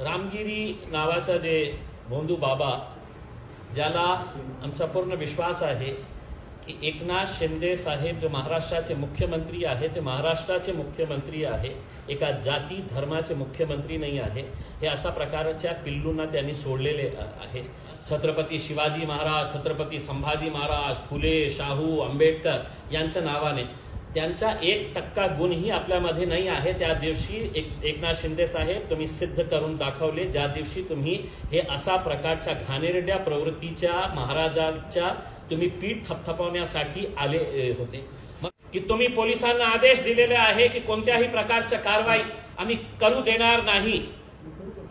रामगिरी नावाचा जे भोंदू बाबा ज्याला आमचा पूर्ण विश्वास आहे की एकनाथ शिंदे साहेब जो महाराष्ट्राचे मुख्यमंत्री आहे ते महाराष्ट्राचे मुख्यमंत्री आहे. एका जाती धर्माचे मुख्यमंत्री नाही आहे. हे अशा प्रकारच्या पिल्लूंना त्यांनी सोडलेले आहे. छत्रपती शिवाजी महाराज छत्रपती संभाजी महाराज फुले शाहू आंबेडकर यांच्या नावाने त्यांचा एक टक्का गुणही आपल्यामध्ये नाही आहे. त्या दिवशी एक एकनाथ शिंदे साहेब तुम्ही सिद्ध करून दाखवले. ज्या दिवशी तुम्ही हे असा प्रकारच्या घाणेरड्या प्रवृत्तीच्या महाराजांच्या तुम्ही पीठ थपथपवण्यासाठी आले होते. की तुम्ही पोलिसांना आदेश दिलेले आहे की कोणत्याही प्रकारच्या कारवाई आम्ही करू देणार नाही.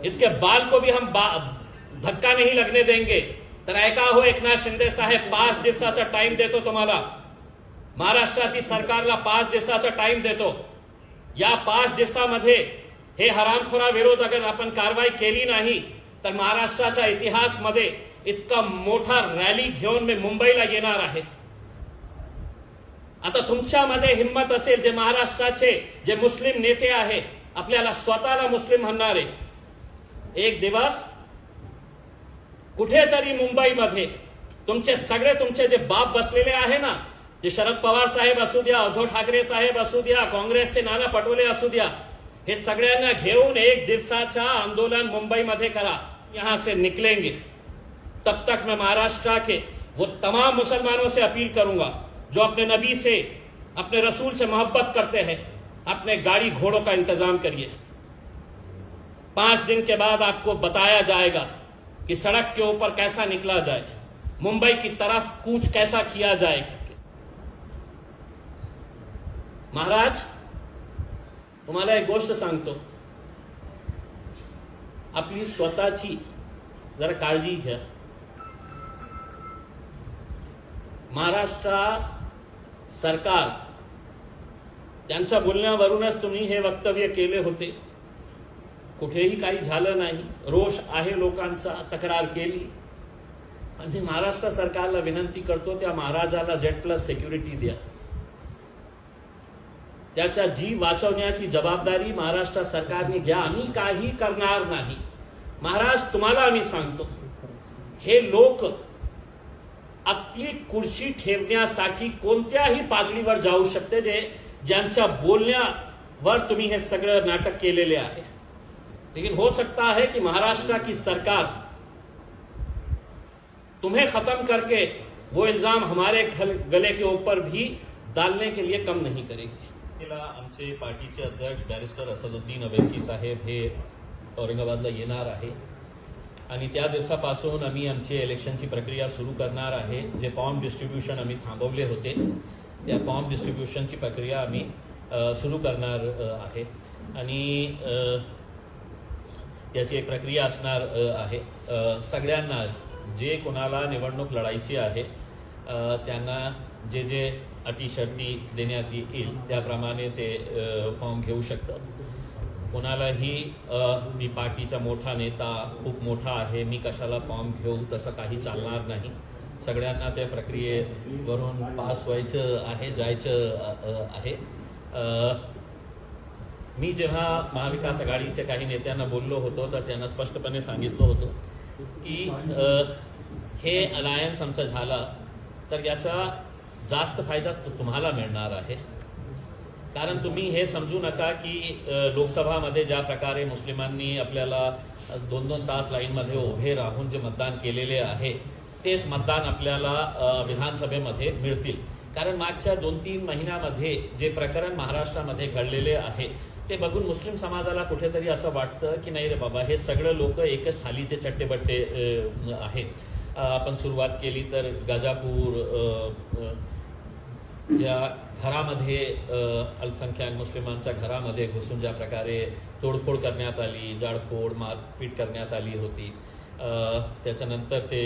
इसके बाल को भी हम बा- धक्का नाही लगने देंगे. तर ऐका हो एकनाथ शिंदे साहेब पाच दिवसाचा टाइम देतो तुम्हाला. महाराष्ट्राची सरकारला पाच दिवसाचा टाइम देतो. या पाच दिवसामध्ये हे हरामखोरा विरोध अगर आपण कारवाई केली नाही तर महाराष्ट्राच्या इतिहासमध्ये इतका मोठा रॅली घेऊन मी मुंबईला येणार आहे. आता तुमच्यामध्ये हिंमत असेल जे महाराष्ट्राचे जे मुस्लिम नेते आहे आपल्याला स्वतःला मुस्लिम म्हणणारे एक दिवस कुठेतरी मुंबईमध्ये तुमचे सगळे तुमचे जे बाप बसलेले आहे ना जे शरद पवार साहेब असू द्या उद्धव ठाकरे साहेब असू द्या काँग्रेसचे नाना पटोले असू द्या हे सगळ्यांना घेऊन एक दिवसाचा आंदोलन मुंबईमध्ये करा यहाँ से निकलेंगे तब तक मैं महाराष्ट्र के वो तमाम मुसलमानों से अपील करूँगा जो अपने नबी से अपने रसूल से मोहब्बत करते हैं अपने गाड़ी घोड़ों का इंतज़ाम करिए पाँच दिन के बाद आपको बताया जाएगा कि सड़क के ऊपर कैसा निकला जाए मुंबई की तरफ़ कूच कैसा किया जाए करके महाराज तुम्हाला एक गोष्ट सांगतो. आपली स्वतःची जरा काळजी घ्या. महाराष्ट्र सरकार त्यांच्या बोलण्यावरूनच तुम्ही हे वक्तव्य केले होते. कुठेही काही झालं नाही. रोष आहे लोकांचा तक्रार केली. आणि महाराष्ट्र सरकारला विनंती करतो त्या महाराजाला झेड प्लस सिक्युरिटी द्या. त्याचा जीव वाचवण्याची जबाबदारी महाराष्ट्र सरकारने घ्या. आम्ही काही करणार नाही. महाराज तुम्हाला आम्ही सांगतो. हे लोक आपली कुर्सी ठेवण्यासाठी कोणत्याही पातळीवर जाऊ शकते जे ज्यांच्या बोलण्यावर तुम्ही हे सगळं नाटक केलेले आहे. लेकिन हो सकता है कि महाराष्ट्र की सरकार तुम्हें खत्म करके वो इल्जाम हमारे गले के ऊपर भी डालने के लिए कम नहीं करेगी। तिला आमचे पार्टीचे अध्यक्ष बॅरिस्टर असदुद्दीन अवेसी साहेब हे औरंगाबादला येणार आहे. आणि त्या दिवसापासून आम्ही आमची इलेक्शनची प्रक्रिया सुरू करणार आहे. जे फॉर्म डिस्ट्रीब्युशन आम्ही थांबवले होते त्या फॉर्म डिस्ट्रीब्युशनची प्रक्रिया आम्ही सुरू करणार आहे. आणि त्याची एक प्रक्रिया असणार आहे. सगळ्यांना सगळ्यांनाच जे कोणाला निवडणूक लढायची आहे त्यांना जे जे अटी शर्ती देण्यात येईल. त्याप्रमाणे ते फॉर्म घेऊ शकतं कोणालाही मी पार्टीचा मोठा नेता खूप मोठा आहे मी कशाला फॉर्म घेऊ तसं काही चालणार नाही. सगळ्यांना त्या प्रक्रियेवरून पास व्हायचं आहे जायचं आहे. मी जेव्हा महाविकास आघाडीच्या काही नेत्यांना बोललो होतो तर त्यांना स्पष्टपणे सांगितलं होतं की हे अलायन्स आमचं झाला तर याचा जास्त फायदा तु- तुम्हाला मिळणार आहे. कारण तुम्ही हे समजू नका की लोकसभामध्ये ज्या प्रकारे मुस्लिमांनी आपल्याला दोन दोन तास लाईनमध्ये उभे राहून जे मतदान केलेले आहे तेच मतदान आपल्याला विधानसभेमध्ये मिळतील. कारण मागच्या दोन तीन महिन्यामध्ये जे प्रकरण महाराष्ट्रामध्ये घडलेले आहे ते बघून मुस्लिम समाजाला कुठेतरी असं वाटतं की नाही रे बाबा हे सगळं लोक एकच थालीचे चट्टेबट्टे आहेत. आपण सुरुवात केली तर गाजापूर ज्या घरामध्ये अल्पसंख्याक मुस्लिमांच्या घरामध्ये घुसून ज्या प्रकारे तोडफोड करण्यात आली जाडफोड मारपीट करण्यात आली होती त्याच्यानंतर ते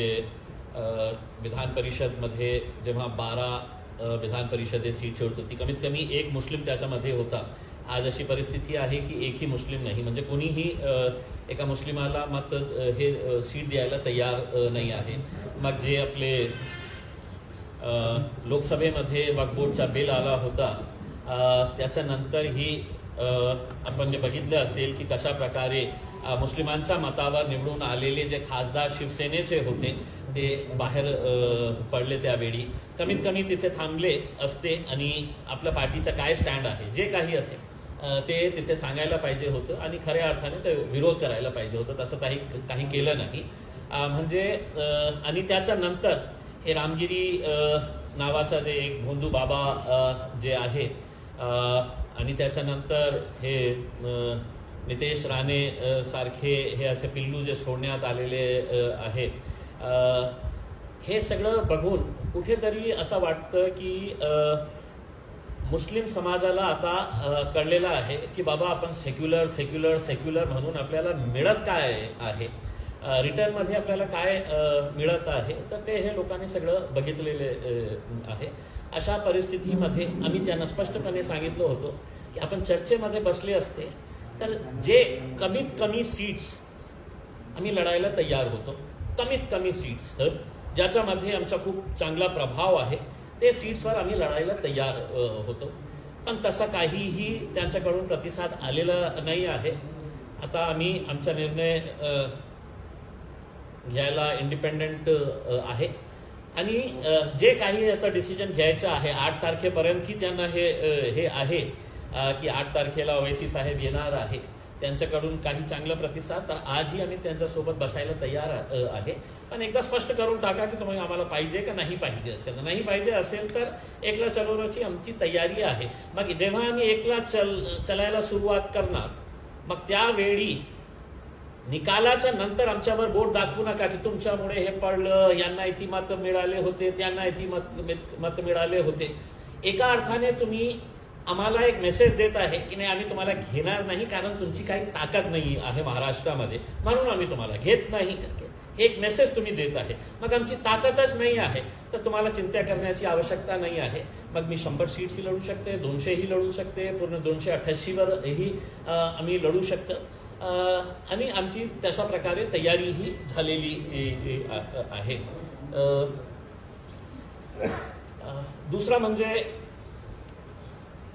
विधान परिषदमध्ये जेव्हा बारा विधान परिषदे सीट होत होती कमीत कमी एक मुस्लिम त्याच्यामध्ये होता. आज अशी परिस्थिती आहे की एकही मुस्लिम नाही. म्हणजे कोणीही एका मुस्लिमाला मात्र हे सीट द्यायला तयार नाही आहे. मग जे आपले लोकसभेमध्ये वक्फ बिल आला होता. त्याच्यानंतर त्याच्यानंतरही आपण जे बघितलं असेल की कशा प्रकारे मुस्लिमांच्या मतावर निवडून आलेले जे खासदार शिवसेनेचे होते ते बाहेर पडले त्यावेळी. कमीत कमी तिथे थांबले असते आणि आपल्या पार्टीचा काय स्टँड आहे जे काही असेल ते तिथे सांगायला पाहिजे होतं आणि खऱ्या अर्थाने ते विरोध करायला पाहिजे होतं तसं काही काही केलं नाही. म्हणजे आणि त्याच्यानंतर हे रामगिरी नावाचा जे एक भोंदू बाबा जे आहे आणि त्याच्यानंतर हे नितेश राणे सारखे हे असे पिल्लू जे सोडण्यात आलेले आहे. हे सगळं बघून कुठेतरी असं वाटतं की मुस्लिम समाजाला आता कळलेलं आहे की बाबा आपण सेक्युलर सेक्युलर सेक्युलर म्हणून आपल्याला मिळत काय आहे? रिटर्नमध्ये आपल्याला काय मिळत आहे तर ते हे लोकांनी सगळं बघितलेले आहे. अशा परिस्थितीमध्ये आम्ही त्यांना स्पष्टपणे सांगितलं होतं की आपण चर्चेमध्ये बसले असते तर जे कमीत कमी सीट्स आम्ही लढायला तयार होतो कमीत कमी सीट्स ज्याच्यामध्ये आमचा खूप चांगला प्रभाव आहे ते सीट्सवर आम्ही लढायला तयार होतो. पण तसा काहीही त्यांच्याकडून प्रतिसाद आलेला नाही आहे. आता आम्ही आमचा निर्णय घ्यायला इंडिपेंडंट आहे. आणि जे काही आता डिसिजन घ्यायचं आहे आठ तारखेपर्यंतही त्यांना हे हे आहे की आठ तारखेला ओवैसी साहेब येणार आहे. त्यांच्याकडून काही चांगला प्रतिसाद. तर आजही आम्ही त्यांच्यासोबत बसायला तयार आहे. पण एकदा स्पष्ट करून टाका की तुम्ही आम्हाला पाहिजे का नाही पाहिजे असेल. तर नाही पाहिजे असेल तर एकला चलवण्याची आमची तयारी आहे. मग जेव्हा आम्ही एकला चल चलायला सुरुवात करणार मग त्यावेळी निकालाच्या नंतर आमच्यावर बोट दाखवू नका की तुमच्यामुळे हे पडलं यांना इथे मत मिळाले होते त्यांना इथे मत मत मिळाले होते. एका अर्थाने तुम्ही आम्हाला एक मेसेज देत आहे की नाही आम्ही तुम्हाला घेणार नाही कारण तुमची काही ताकद नाही आहे महाराष्ट्रामध्ये. म्हणून आम्ही तुम्हाला घेत नाही. हे एक मेसेज तुम्ही देत आहे. मग आमची ताकदच नाही आहे. तर तुम्हाला चिंता करण्याची आवश्यकता नाही आहे. मग मी शंभर सीट्सही लढू शकते दोनशेही लढू शकते पूर्ण दोनशे अठ्ठ्याऐंशीवरही आम्ही लढू शकतो. आणि आमची तशा प्रकारे तयारीही झालेली आहे. दुसरा म्हणजे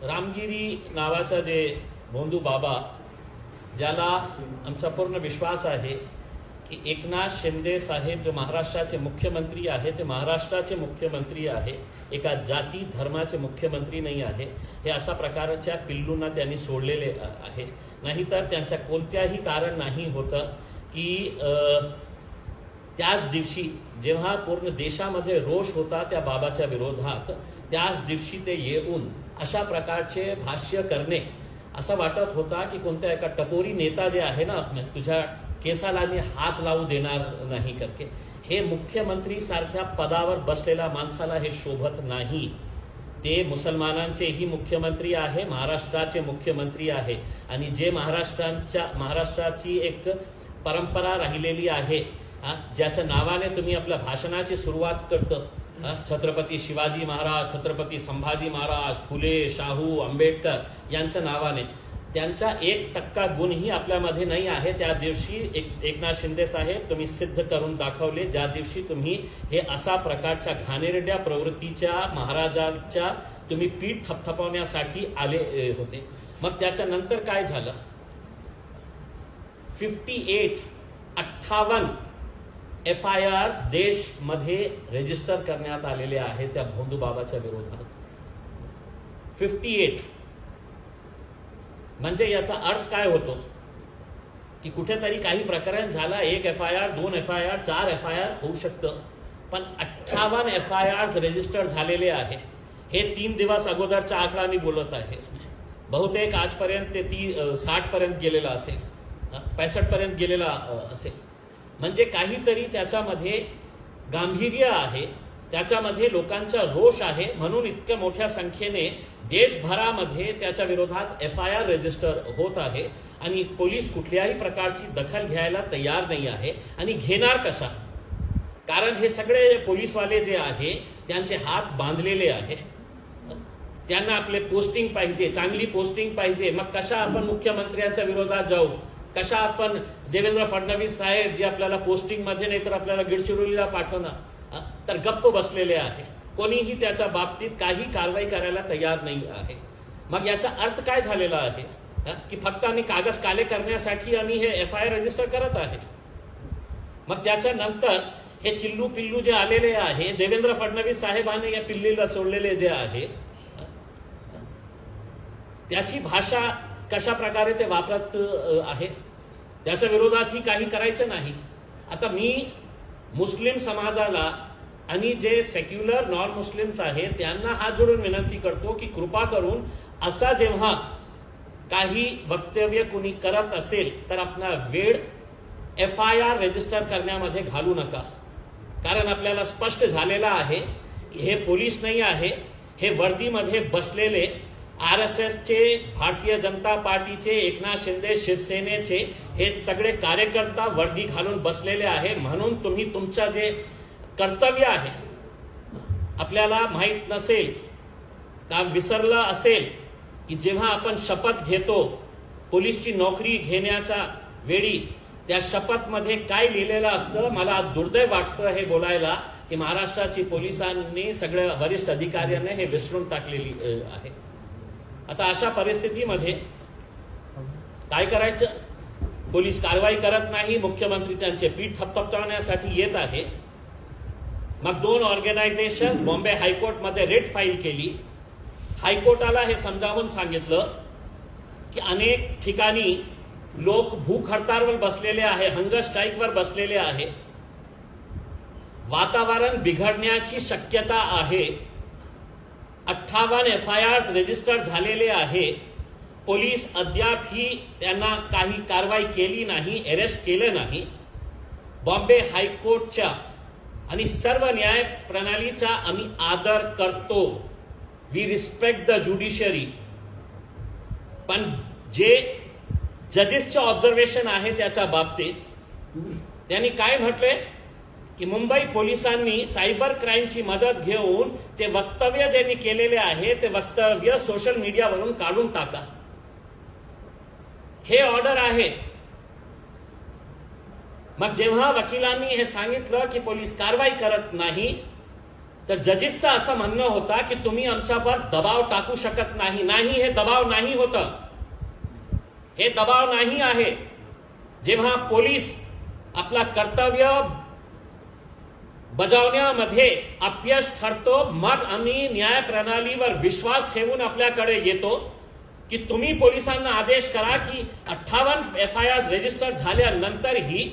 रामगिरी नावाचा जे भोंदू बाबा ज्याला आमचा पूर्ण विश्वास आहे की एकनाथ शिंदे साहेब जो महाराष्ट्राचे मुख्यमंत्री आहे ते महाराष्ट्राचे मुख्यमंत्री आहे. एका जाती धर्माचे मुख्यमंत्री नाही आहे. हे अशा प्रकारच्या पिल्लूंना त्यांनी सोडलेले आहे. नाहीतर त्यांच्या कोणत्याही कारण नाही होतं की त्याच दिवशी जेव्हा पूर्ण देशामध्ये रोष होता त्या बाबाच्या विरोधात त्याच दिवशी ते येऊन अशा प्रकारचे भाष्य करणे असं वाटत होता की कोणत्या एका टपोरी नेता जे आहे ना तुझ्या केसाला मी हात लावू देणार नाही करके. हे मुख्यमंत्री सारख्या पदावर बसलेल्या माणसाला हे शोभत नाही. ते मुसलमानांचेही मुख्यमंत्री आहे महाराष्ट्राचे मुख्यमंत्री आहे. आणि जे महाराष्ट्रांच्या महाराष्ट्राची एक परंपरा राहिलेली आहे ज्याच्या नावाने तुम्ही आपल्या भाषणाची सुरुवात करतो. छत्रपती शिवाजी महाराज छत्रपती संभाजी महाराज फुले शाहू आंबेडकर यांच्या नावाने. त्यांचा एक टक्का गुणही आपल्यामध्ये नाही आहे. त्या दिवशी एक एकनाथ शिंदे साहेब तुम्ही सिद्ध करून दाखवले. ज्या दिवशी तुम्ही हे असा प्रकारच्या घाणेरड्या प्रवृत्तीच्या महाराजांच्या तुम्ही पीठ थपथपवण्यासाठी आले होते. मग त्याच्यानंतर काय झालं? फिफ्टी एट अठ्ठावन्न एफ आय आर्स देशमध्ये रजिस्टर करण्यात आलेले आहे त्या भोंदू बाबाच्या विरोधात. फिफ्टी एट म्हणजे याचा अर्थ काय होतो? की कुठेतरी काही प्रकरण झाला एक एफ आय आर दोन एफ आय आर चार एफ आय आर होऊ शकतं. पण अठ्ठावन्न एफ आय आर्स रजिस्टर झालेले आहे हे तीन दिवस अगोदरचा आकडा मी बोलत आहे. बहुतेक आजपर्यंत ते ती साठपर्यंत गेलेला असेल. पैसठपर्यंत गेलेला असेल. म्हणजे काहीतरी त्याच्यामध्ये गांभीर्य आहे. त्याच्यामध्ये लोकांचा रोष आहे. म्हणून इतक्या मोठ्या संख्येने देशभरामध्ये त्याच्या विरोधात एफ आय आर रजिस्टर होत आहे. आणि पोलीस कुठल्याही प्रकारची दखल घ्यायला तयार नाही आहे. आणि घेणार कशा कारण हे सगळे पोलीसवाले जे आहे त्यांचे हात बांधलेले आहे. त्यांना आपले पोस्टिंग पाहिजे चांगली पोस्टिंग पाहिजे. मग कशा आपण मुख्यमंत्र्यांच्या विरोधात जाऊ? कशा आपण देवेंद्र फडणवीस साहेब जे आपल्याला पोस्टिंगमध्ये नाही तर आपल्याला गडचिरोलीला पाठवणार? तर गप्प बसलेले आहे. कोणीही त्याच्या बाबतीत काही कारवाई करायला तयार नाही आहे. मग याचा अर्थ काय झालेला आहे? की फक्त आम्ही कागद काले करण्यासाठी आम्ही हे एफ आय आर रजिस्टर करत आहे. मग त्याच्यानंतर हे चिल्लू पिल्लू जे आलेले आहे देवेंद्र फडणवीस साहेबांनी या पिल्लीला सोडलेले जे आहे त्याची भाषा कशा प्रकारे ते वापरत आहे? त्याच्या विरोधातही काही करायचं नाही. आता मी मुस्लिम समाजाला आणि जे सेक्युलर नॉन मुस्लिम्स आहेत त्यांना हात जोडून विनंती करतो की कृपा करून असा जेव्हा काही वक्तव्य कुणी करत असेल तर आपला वेळ एफ आय आर रजिस्टर करण्यामध्ये घालू नका. कारण आपल्याला स्पष्ट झालेलं आहे की हे पोलीस नाही आहे हे वर्दीमध्ये बसलेले आर एस एसचे भारतीय जनता पार्टीचे एकनाथ शिंदे शिवसेनेचे हे सगळे कार्यकर्ता वर्दी घालून बसलेले आहे. म्हणून तुम्ही तुमचं जे कर्तव्य आहे. आपल्याला माहीत नसेल का विसरलं असेल की जेव्हा आपण शपथ घेतो पोलीसची नोकरी घेण्याच्या वेळी त्या शपथमध्ये काय लिहिलेलं असतं मला दुर्दैव वाटतं हे बोलायला की महाराष्ट्राची पोलिसांनी सगळ्या वरिष्ठ अधिकाऱ्यांनी हे विसरून टाकलेली आहे. आता अशा परिस्थितीमध्ये काय करायचं? पोलीस कारवाई करत नाही मुख्यमंत्री त्यांचे पीठ थपथपवण्यासाठी येत आहे. मग दोन ऑर्गनायझेशन बॉम्बे हायकोर्टमध्ये रेट फाईल केली. हायकोर्टाला हे समजावून सांगितलं की अनेक ठिकाणी लोक भूक हडताळवर बसलेले आहे हंगर स्ट्राईकवर बसलेले आहे. वातावरण बिघडण्याची शक्यता आहे. अठ्ठावन्न एफ आय आर रजिस्टर झालेले आहे. पोलीस अद्यापही त्यांना काही कारवाई केली नाही अरेस्ट केले नाही. बॉम्बे हायकोर्टच्या आणि सर्व न्याय प्रणालीचा आम्ही आदर करतो. वी रिस्पेक्ट द ज्युडिशरी पण जे जजेसचं ऑब्झर्वेशन आहे त्याच्या बाबतीत त्यांनी काय म्हटले की मुंबई पोलिसांनी सायबर क्राईमची मदत घेऊन ते वक्तव्य ज्यांनी केलेले आहे ते वक्तव्य सोशल मीडियावरून काढून टाका. हे ऑर्डर आहे. मग जेव्हा वकिलांनी हे सांगितलं की पोलीस कारवाई करत नाही तर जजेसचं असं म्हणणं होता की तुम्ही आमच्यावर दबाव टाकू शकत नाही. नाही हे दबाव नाही होतं. हे दबाव नाही आहे. जेव्हा पोलीस आपला कर्तव्य बजावण्यामध्ये अपयश ठरतो मग आम्ही न्याय प्रणालीवर विश्वास ठेवून आपल्याकडे येतो की तुम्ही पोलिसांना आदेश करा की अठ्ठावन्न एफ आय आर रजिस्टर झाल्यानंतरही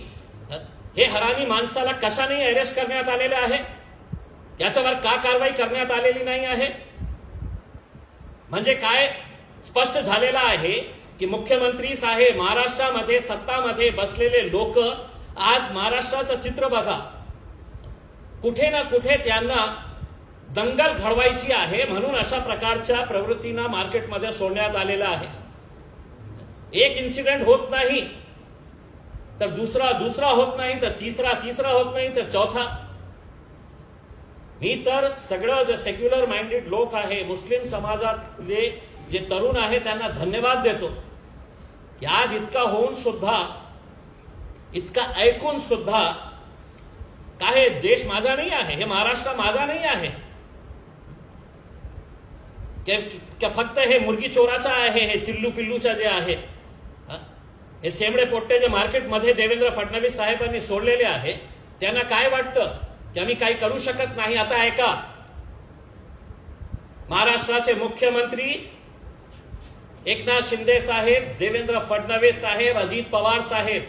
हे हरामी माणसाला कशाने अरेस्ट करण्यात आलेलं आहे? याच्यावर का कारवाई करण्यात आलेली नाही आहे? म्हणजे काय स्पष्ट झालेलं आहे की मुख्यमंत्री साहेब महाराष्ट्रामध्ये सत्तामध्ये बसलेले लोक आज महाराष्ट्राचं चित्र बघा. कुठे ना कुठे त्यांना दंगल घडवायची आहे म्हणून अशा प्रकारच्या प्रवृत्तींना मार्केटमध्ये सोडण्यात आलेलं आहे. एक इन्सिडेंट होत नाही. तर दुसरा दुसरा होत नाही तर तिसरा तिसरा होत नाही तर चौथा. मी तर सगळं जे सेक्युलर माइंडेड लोक आहे मुस्लिम समाजातले जे तरुण आहे त्यांना धन्यवाद देतो. की आज इतका होऊन सुद्धा इतका ऐकून सुद्धा काय देश माझा नाही आहे हे महाराष्ट्र माझा नाही आहे. फक्त हे मुर्गी चोराचा आहे हे चिल्लू पिल्लूचा जे आहे हे सेमडे पोट्टे जे मार्केटमध्ये देवेंद्र फडणवीस साहेबांनी सोडलेले आहे त्यांना काय वाटतं? की आम्ही काही करू शकत नाही आता ऐका. महाराष्ट्राचे मुख्यमंत्री एकनाथ शिंदे साहेब देवेंद्र फडणवीस साहेब अजित पवार साहेब.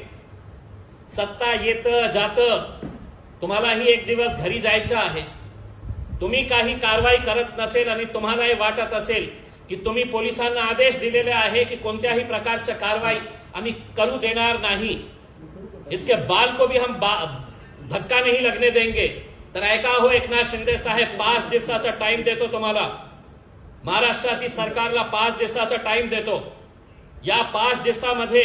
सत्ता येत जात. तुम्हालाही एक दिवस घरी जायचं आहे. तुम्ही काही कारवाई करत नसेल आणि तुम्हालाही वाटत असेल की तुम्ही पोलिसांना आदेश दिलेले आहे की कोणत्याही प्रकारच्या कारवाई आम्ही करू देणार नाही. इसके बाल को भी हम बा- धक्का नाही लगने देंगे। तर ऐका हो एकनाथ शिंदे साहेब पाच दिवसाचा टाइम देतो तुम्हाला। महाराष्ट्राची सरकारला पाच दिवसाचा टाइम देतो। या पाच दिवसामध्ये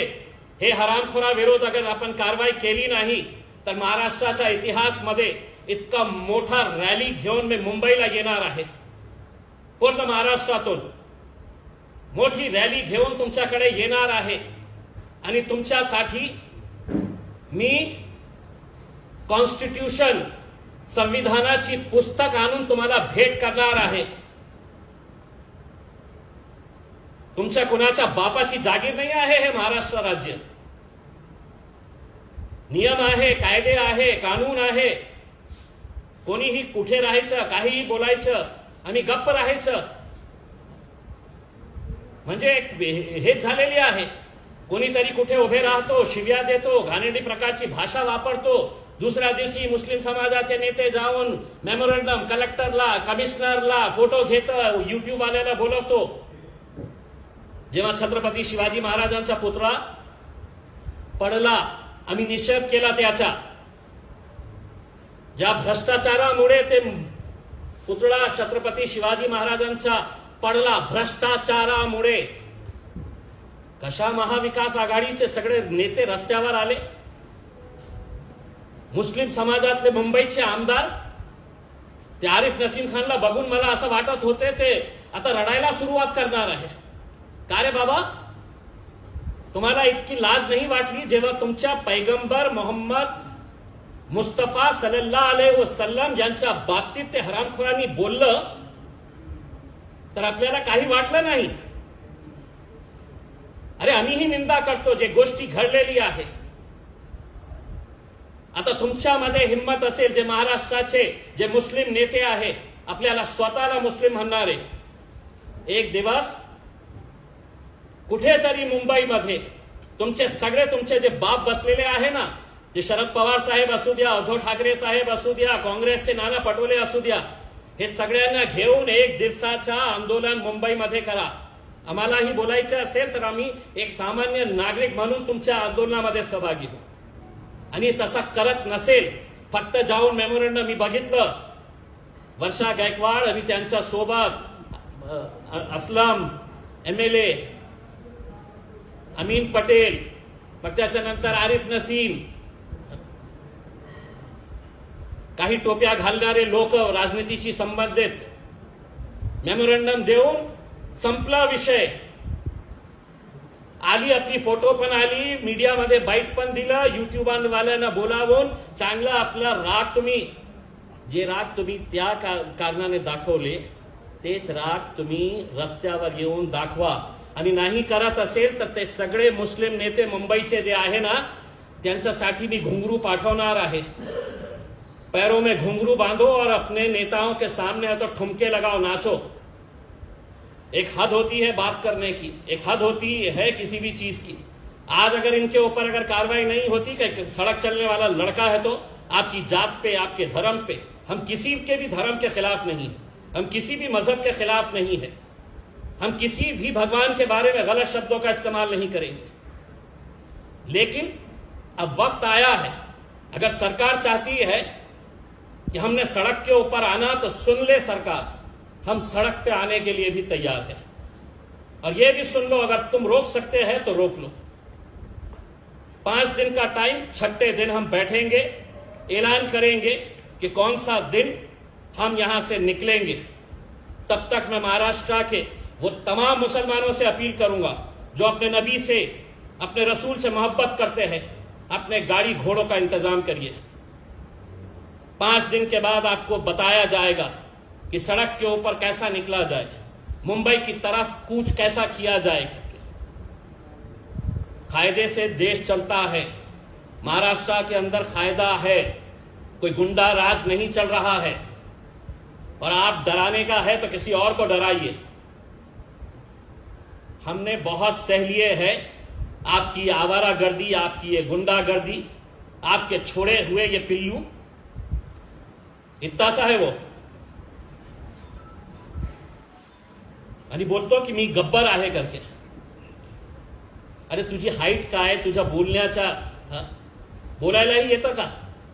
हे हरामखोरा विरोध अगर आपण कारवाई केली नाही तर महाराष्ट्राच्या इतिहासमध्ये इतका मोठा रॅली घेऊन मी मुंबईला येणार आहे. पूर्ण महाराष्ट्रातून मोठी रॅली घेऊन तुमच्याकडे येणार आहे. आणि तुमच्यासाठी मी कॉन्स्टिट्यूशन संविधानाची पुस्तक आणून तुम्हाला भेट करणार आहे. तुमच्या कुणाच्या बापाची जागीर नाही आहे हे महाराष्ट्र राज्य. नियम आहे कायदे आहे कानून आहे. कोणीही कुठे राहायचं काहीही बोलायचं आणि गप्प राहायचं. म्हणजे हे- हेच झालेली आहे. कोणीतरी कुठे उभे राहतो शिव्या देतो घाणेरडी प्रकारची भाषा वापरतो. दुसऱ्या दिवशी मुस्लिम समाजाचे नेते जाऊन मेमोरंडम कलेक्टरला कमिशनरला फोटो घेत युट्यूब वाल्याला बोलवतो. जेव्हा छत्रपती शिवाजी महाराजांचा पुतळा पडला आम्ही निषेध केला त्याचा. ज्या भ्रष्टाचारामुळे ते पुतळा छत्रपती शिवाजी महाराजांचा पडला भ्रष्टाचारामुळे. कशा महाविकास आघाडीचे सगळे नेते रस्त्यावर आले? मुस्लिम समाजातले मुंबईचे आमदार ते आरिफ नसीम खानला बघून मला असं वाटत होते ते आता रडायला सुरुवात करणार आहे. का रे बाबा? तुम्हाला इतकी लाज नाही वाटली जेव्हा तुमच्या पैगंबर मोहम्मद मुस्तफा सल्ला अलैहि वसलम यांच्या बाबतीत ते हरामखोरांनी बोललं तर आपल्याला काही वाटलं नाही? अरे आम्हीही निंदा करतो जे गोष्टी घडलेली आहे. आता तुमच्यामध्ये हिंमत असेल जे महाराष्ट्राचे जे मुस्लिम नेते आहे आपल्याला स्वतःला मुस्लिम म्हणणारे. एक दिवस कुठेतरी मुंबईमध्ये तुमचे सगळे तुमचे जे बाप बसलेले आहे ना जे शरद पवार साहेब असू द्या उद्धव ठाकरे साहेब असू द्या काँग्रेसचे नाना पटोले असू द्या हे सगळ्यांना घेऊन एक दिवसाचा आंदोलन मुंबईमध्ये करा. आम्हालाही बोलायचं असेल तर आम्ही एक सामान्य नागरिक म्हणून तुमच्या आंदोलनामध्ये सहभागी हो आणि तसा करत नसेल फक्त जाऊन मेमोरंडम मी बघितलं. वर्षा गायकवाड आणि त्यांच्यासोबत Aslam M L A Amin Patel मग त्याच्यानंतर आरिफ नसीम काही टोप्या घालणारे लोक राजनीतीशी संबंधित. मेमोरंडम देऊन संपला विषय. आली आपली फोटो पण आली मीडियामध्ये बाईट पण दिला युट्यूबवाल्यांना बोलावून चांगला आपला राग तुम्ही जे राग तुम्ही त्या का- कारणाने दाखवले तेच राग तुम्ही रस्त्यावर येऊन दाखवा. आणि नाही करत असेल तर ते सगळे मुस्लिम नेते मुंबईचे जे आहे ना त्यांच्यासाठी मी घुंगरू पाठवणार आहे. पैरों में घुंघरू बांधो और अपने नेताओं के सामने तो ठुमके लगाओ नाचो. एक हद होती है बात करने की, एक हद होती है किसी भी चीज़ की। आज अगर इनके ऊपर अगर कार्रवाई नहीं होती सड़क चलने वाला लड़का है तो आपकी जात पे, आपके धर्म पे, हम किसी के भी धर्म के खिलाफ नहीं हैं। हम किसी भी मज़हब के खिलाफ नहीं है। हम किसी भी भगवान के बारे में गलत शब्दों का इस्तेमाल नहीं करेंगे। लेकिन अब वक्त आया है। अगर सरकार चाहती है कि हमने सड़क के ऊपर आना तो सुन ले सरकार। हम सड़क पे आने के लिए भी तैयार हैं। और ये भी सुन लो, अगर तुम रोक सकते हैं तो रोक लो। पाँच दिन का टाइम छठे दिन हम बैठेंगे, ऐलान करेंगे कि कौन सा दिन हम यहाँ से निकलेंगे। तब तक मैं महाराष्ट्र के, वो तमाम मुसलमानों से अपील करूँगा, जो अपने नबी से, अपने रसूल से मोहब्बत करते हैं, अपने गाड़ी घोड़ों का इंतज़ाम करिए। पाँच दिन के बाद आपको बताया जाएगा कि सड़क के ऊपर कैसा निकला जाए, मुंबई की तरफ़ कूच कैसा किया जाए। कायदे से देश चलता है, महाराष्ट्र के अंदर कायदा है, कोई गुंडा राज नहीं चल रहा है। और आप डराने का है तो किसी और को डराइए। हमने बहुत सह लिए है, आपकी आवारा गर्दी आपकी ये गुंडागर्दी, आपके छोड़े हुए ये पिल्लू। इतना सा है वो। आणि बोलतो की मी गब्बर आहे करके. अरे तुझी हाईट काय तुझ्या बोलण्याच्या बोलायलाही येतं का?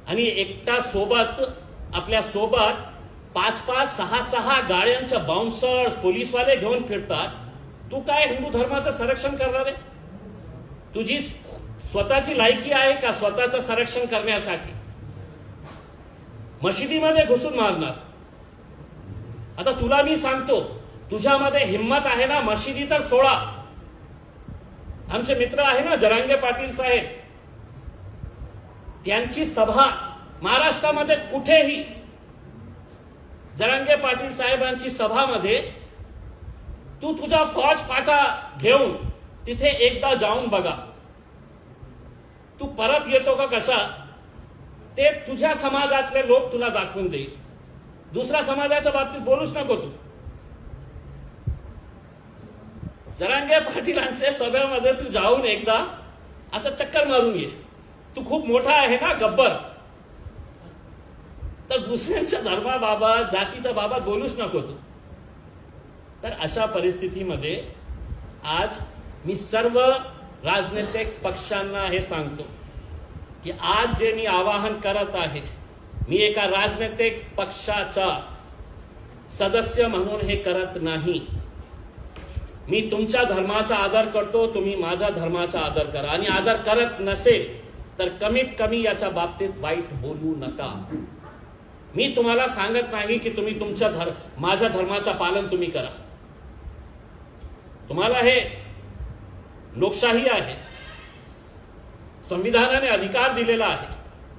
आणि एकटा सोबत आपल्यासोबत पाच पाच सहा सहा गाड्यांच्या बाउन्सर्स पोलीसवाले घेऊन फिरतात. तू काय हिंदू धर्माचं संरक्षण करणार आहे? तुझी स्वतःची लायकी आहे का स्वतःचं संरक्षण करण्यासाठी? मशिदीमध्ये घुसून मारणार. आता तुला मी सांगतो तुझ्यामध्ये हिंमत आहे ना? मशिदी तर सोळा आमचे मित्र आहे ना जरांगे पाटील साहेब? त्यांची सभा महाराष्ट्रामध्ये कुठेही जरांगे पाटील साहेबांची सभामध्ये तू तुझा फौज फाटा घेऊन तिथे एकदा जाऊन बघा. तू परत येतो का कसा? ते तुझ्या समाजातले लोक तुला दाखवून देईल. दुसऱ्या समाजाच्या बाबतीत बोलूच नको तू. जरांगे पाटीलांच्या सभेमध्ये तू जाऊन एकदा असं चक्कर मारून ये. तू खूप मोठा आहे ना गब्बर. तर दुसऱ्यांच्या धर्माबाबत जातीच्या बाबत बोलूच नको तू. तर अशा परिस्थितीमध्ये आज मी सर्व राजनैतिक पक्षांना हे सांगतो की आज जे मी आवाहन करत आहे मी एका राजनैतिक पक्षाचा सदस्य म्हणून हे करत नाही. मी तुमच्या धर्माचा आदर करतो, तुम्ही माझ्या धर्माचा आदर करा. आदर करत नसेल, तर कमीत कमी बाबतीत वाईट बोलू नका. मी तुम्हाला सांगत नाही की तुम्ही तुमच्या धर्म माझ्या धर्माचं पालन तुम्ही करा. तुम्हाला हे लोकशाही आहे. संविधानाने अधिकार दिलेला आहे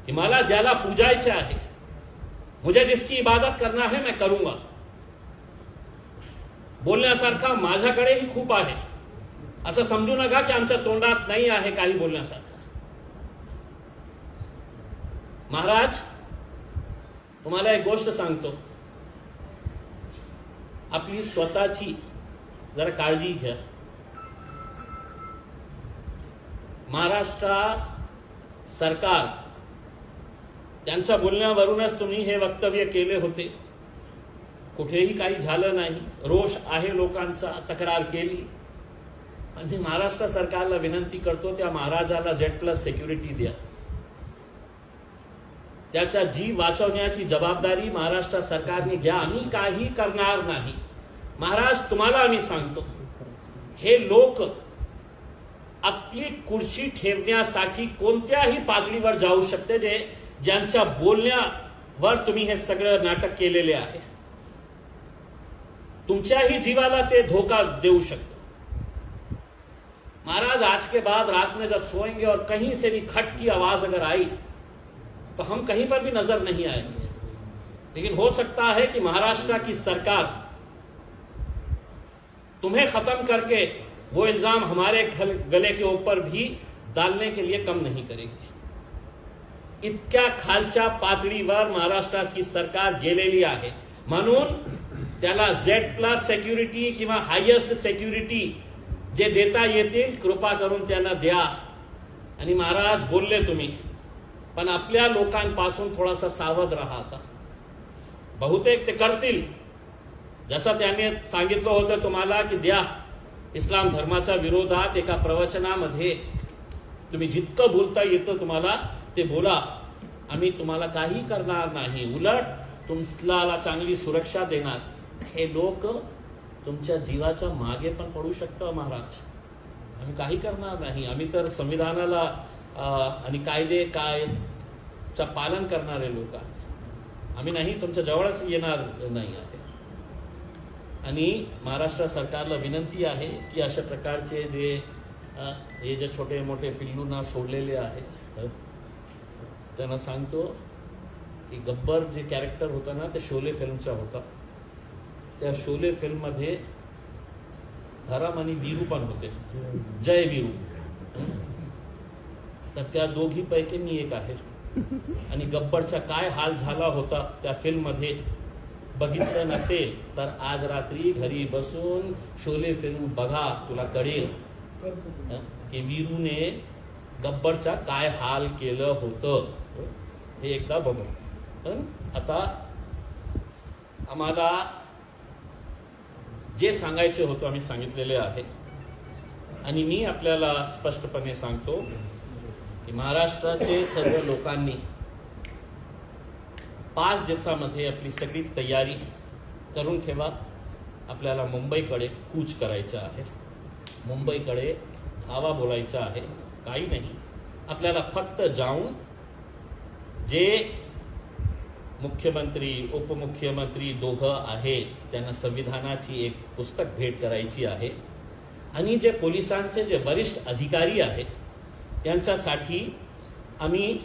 कि मला ज्याला पूजायचे आहे, मुझे जिसकी इबादत करना है, मैं करूँगा. बोलण्यासारखा माझ्याकडेही खूप आहे. असं समजू नका की आमच्या तोंडात नाही आहे काही बोलण्यासारखं. महाराज तुम्हाला एक गोष्ट सांगतो. आपली स्वतःची जरा काळजी घ्या. महाराष्ट्र सरकार त्यांच्या बोलण्यावरूनच तुम्ही हे वक्तव्य केले होते. कुठेही काही झालं नाही. रोष आहे लोकांचा तक्रार केली. आणि महाराष्ट्र सरकारला विनंती करतो त्या महाराजाला झेड प्लस सिक्युरिटी द्या. त्याचा जीव वाचवण्याची जबाबदारी महाराष्ट्र सरकारने घ्या. आम्ही काही करणार नाही. महाराज तुम्हाला आम्ही सांगतो. हे लोक आपली खुर्ची ठेवण्यासाठी कोणत्याही पातळीवर जाऊ शकते जे ज्यांच्या बोलण्यावर तुम्ही हे सगळं नाटक केलेले आहे. तुमच्याही जीवाला ते धोखा शकते. महाराज, आज के बाद रात में जब सोएँगे और कहीं से भी खट की आवाज़ अगर आई तो हम कहीं पर भी नज़र नहीं आएँगे। लेकिन हो सकता है कि महाराष्ट्र की सरकार तुम्हें खत्म करके वो इल्ज़ाम हमारे गले के ऊपर भी डालने के लिए कम नहीं करेगी। इतक्या खालच्या पातळीवर महाराष्ट्राची सरकार गेलेली आहे म्हणून त्याला झेड प्लस सेक्युरिटी किंवा हायेस्ट सेक्युरिटी जे देता येतील कृपा करून त्यांना द्या. आणि महाराज बोलले तुम्ही पण आपल्या लोकांपासून थोडासा सावध राहा आता. बहुतेक ते करतील. जसं त्याने सांगितलं होतं तुम्हाला की द्या इस्लाम धर्माच्या विरोधात एका प्रवचनामध्ये. तुम्ही जितकं बोलता येतं तुम्हाला ते बोला. आम्ही तुम्हाला काही करणार नाही. उलट तुम्हाला चांगली सुरक्षा देणार. हे लोक तुमच्या जीवाच्या मागे पण पडू शकतं महाराज. आम्ही काही करणार नाही. आम्ही तर संविधानाला आणि कायदे कायदचा पालन करणारे लोक आहे आम्ही नाही तुमच्या जवळच येणार नाही आहे. आणि महाराष्ट्र सरकारला विनंती आहे की अशा प्रकारचे जे हे जे छोटे मोठे पिल्लूंना सोडलेले आहे त्यांना सांगतो की गब्बर जे कॅरेक्टर होतं ना ते शोले फिल्मचा होता. त्या शोले फिल्ममध्ये धरम आणि वीरू पण होते. जय वीरू. तर त्या दोघीपैकी मी एक आहे. आणि गब्बरचा काय हाल झाला होता त्या फिल्ममध्ये बघितलं नसेल तर आज रात्री घरी बसून शोले फिल्म बघा तुला कळेल. की वीरूने गब्बरचा काय हाल केलं होतं? हे एकदा बघू. आता आम्हाला जे सांगायचे होतं आम्ही सांगितलेले आहे. आणि मी आपल्याला स्पष्टपणे सांगतो की महाराष्ट्राचे सर्व लोकांनी पाच दिवसामध्ये आपली सगळी तयारी करून ठेवा. आपल्याला मुंबईकडे कूच करायचं आहे. मुंबईकडे धावा बोलायचा आहे. काही नाही. आपल्याला फक्त जाऊन जे मुख्यमंत्री उपमुख्यमंत्री दोघं आहे. त्यांना संविधानाची एक पुस्तक भेट करायची आहे. आणि जे पोलिसांचे जे वरिष्ठ अधिकारी आहेत त्यांच्यासाठी आम्ही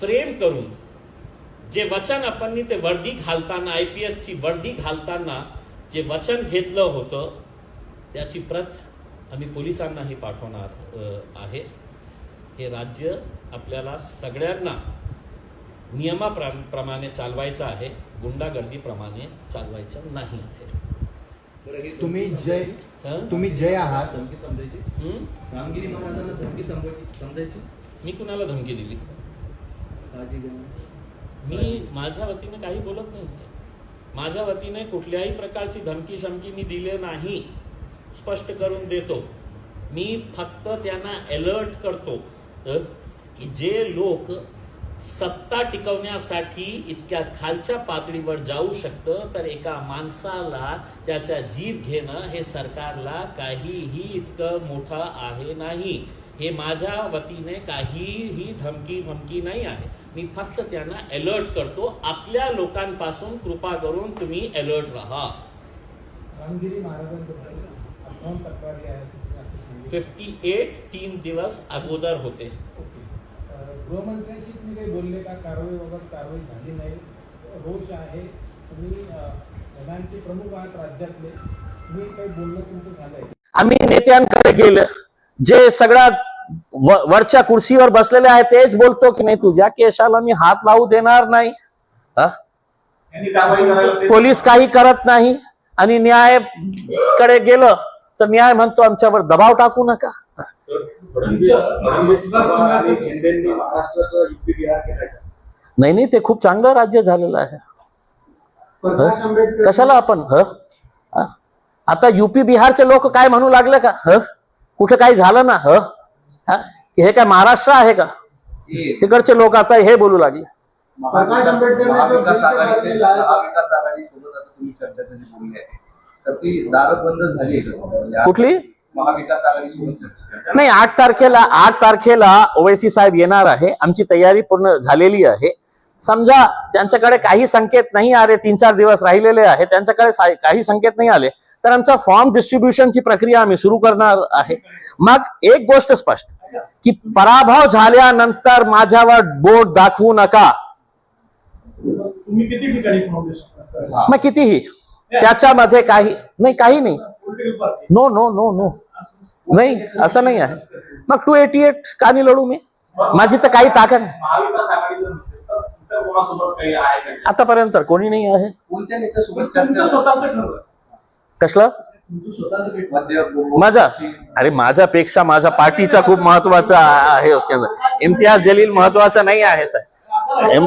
फ्रेम करून जे वचन आपण ते वर्दी घालताना आय पी एसची वर्दी घालताना जे वचन घेतलं होतं त्याची प्रत आम्ही पोलिसांनाही पाठवणार आहे. हे राज्य आपल्याला सगळ्यांना नियमाप्रमाणे चालवायचं आहे गुंडागर्दीप्रमाणे चालवायचं नाही आहे. तुम्ही जय? तुम्ही जय आहात. धमकी समजायची हं? रामगिरी महाराजांना धमकी समजायची समजायची मी कुणाला धमकी दिली? मी माझ्या वतीने काही बोलत नाही. माझ्या वतीने कुठल्याही प्रकारची धमकी शमकी मी दिले नाही. स्पष्ट करून देतो. मी फक्त त्यांना अलर्ट करतो की जे लोक सत्ता टिकवण्यासाठी इतक्या खालच्या पातळीवर जाऊ शकतं तर एका माणसाला त्याच्या जीव घेणं हे सरकारला काहीही इतकं मोठं आहे नाही. हे माझ्या वतीने काहीही धमकी धमकी नाही आहे. मी फक्त त्यांना अलर्ट करतो. आपल्या लोकांपासून कृपा करून तुम्ही अलर्ट राहा. फिफ्टी एट तीन दिवस अगोदर होते. गृहमंत्र्यांशी तुम्ही काही बोलले का? कारवाईबाबत कारवाई झाली नाही. रोष आहे. तुम्ही प्रधानचे प्रमुख आहात राज्यातले. तुम्ही काही बोलणं तुमचं झालंय. आम्ही नेत्यांकडे गेलं. जे सगळ्यात वरच्या कुर्सीवर बसलेले आहेत तेच बोलतो की नाही तुझ्या केसाला मी हात लावू देणार नाही. हा? पोलीस काही करत नाही. आणि न्यायकडे गेलं तर न्याय म्हणतो आमच्यावर दबाव टाकू नका. नाही नाही ते खूप चांगलं राज्य झालेलं आहे. कशाला आपण ह? आता युपी बिहारचे लोक काय म्हणू लागले का? ह? कुठं काही झालं ना ह? हे काय महाराष्ट्र आहे का? तिकडचे लोक आता हे बोलू लागले. कुठली? महाविकास आघाडी सोबत चर्चा नाही आठ तारखेला आठ तारखेला ओवैसी साहेब येणार आहे. आमची तयारी पूर्ण झालेली आहे. समजा त्यांच्याकडे काही संकेत नाही आले तीन चार दिवस राहिलेले आहे त्यांच्याकडे काही संकेत नाही आले तर आमचा फॉर्म डिस्ट्रीब्युशनची प्रक्रिया आम्ही सुरू करणार आहे. मग एक गोष्ट स्पष्ट की पराभव झाल्यानंतर माझ्यावर बोट दाखवू नका. तुम्ही किती ठिकाणी समावेश मग कितीही? त्याच्यामध्ये काही नाही काही नाही. नो नो नो नो नाही असं नाही आहे मग टू एटी एट का नाही लढू मी? माझी तर काही ताकद आतापर्यंत कोणी नाही आहे. कसलं? माझा? अरे माझ्यापेक्षा माझ्या पार्टीचा खूप महत्त्वाचा आहे इम्तियाज जलील महत्त्वाचा नाही आहे साहेब.